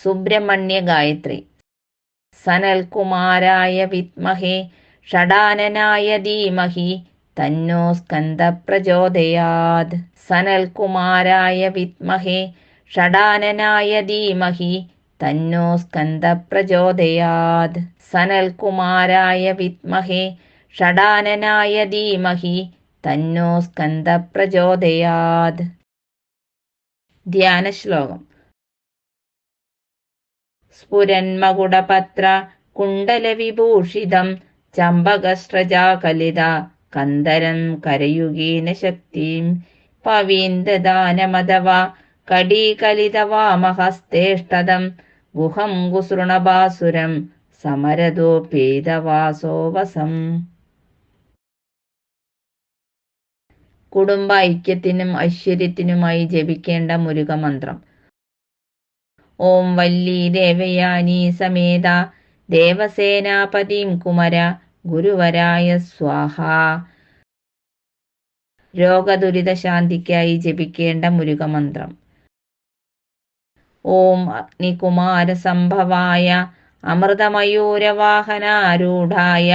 സുബ്രഹ്മണ്യ ഗായത്രി സനൽകുമാരായ വിത്മഹേ ഷടാനനായ ധീമഹി തന്നോ സ്കന്ദ പ്രചോദയാത് സനൽകുമാരായ വിത്മഹേ ഷടാനനായ ധീമഹി തന്നോ സ്കന്ദ പ്രചോദയാത് സനൽകുമാരായ വിത്മഹേ ഷടാനനായ ധീമഹി തന്നോ സ്കന്ദ പ്രചോദയാത് ധ്യാന ശ്ലോകം സ്ഫുരന്മകുടപത്ര കുണ്ടലവിഭൂഷിതം ചമ്പകസ്രജാകലിത കന്ദരം കരയുകീന ശക്തിം. പവീന്ദദാനമഥവാ കടീകലിതവാമഹസ്തേഷ്ടതം ഗുഹം ഗുസൃണഭാസുരം സമരതോപേതവാസോവസം കുടുംബ ഐക്യത്തിനും ഐശ്വര്യത്തിനുമായി ജപിക്കേണ്ട മുരുകമന്ത്രം. ഓം വല്ലി ദേവയാനി സമേത. ദേവസേനാപതിം കുമര ഗുരുവരായ സ്വാഹ. രോഗദുരിത ശാന്തിക്കായി ജപിക്കേണ്ട മുരുകമന്ത്രം. ഓം അഗ്നികുമാര സംഭവായ അമൃതമയൂരവാഹനാരൂഢായ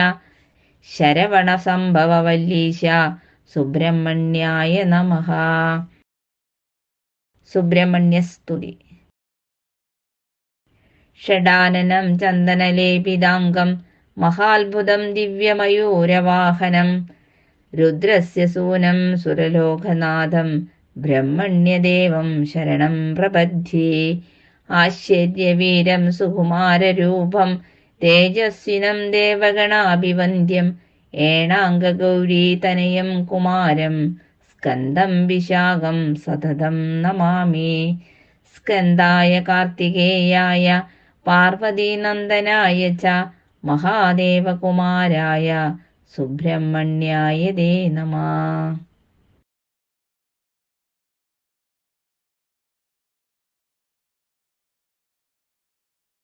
ശരവണ സംഭവ വല്ലീശ സുബ്രഹ്മണ്യായ നമഃ. സുബ്രഹ്മണ്യസ്തുതി. ഷഡാനനം ചന്ദനലേപിതാംഗം മഹാത്ഭുതം ദിവ്യമയൂരവാഹനം രുദ്രസ്യ സൂനം സുരലോകനാഥം ബ്രഹ്മണ്യദേവം ശരണം പ്രപദ്ധ്യേ. ആശ്ചര്യവീരം സുകുമാരരൂപം തേജസ്വിനം ദേവഗണാഭിവന്ദ്യം ഏണാംഗഗൗരീതനയം കുമാരം സ്കന്ദം വിശാഖം സതതം നമാമി. സ്കന്ദായ കാർത്തികേയായ പാർവതീനന്ദനായ ച മഹാദേവകുമാരായ സുബ്രഹ്മണ്യായ ദേ നമ.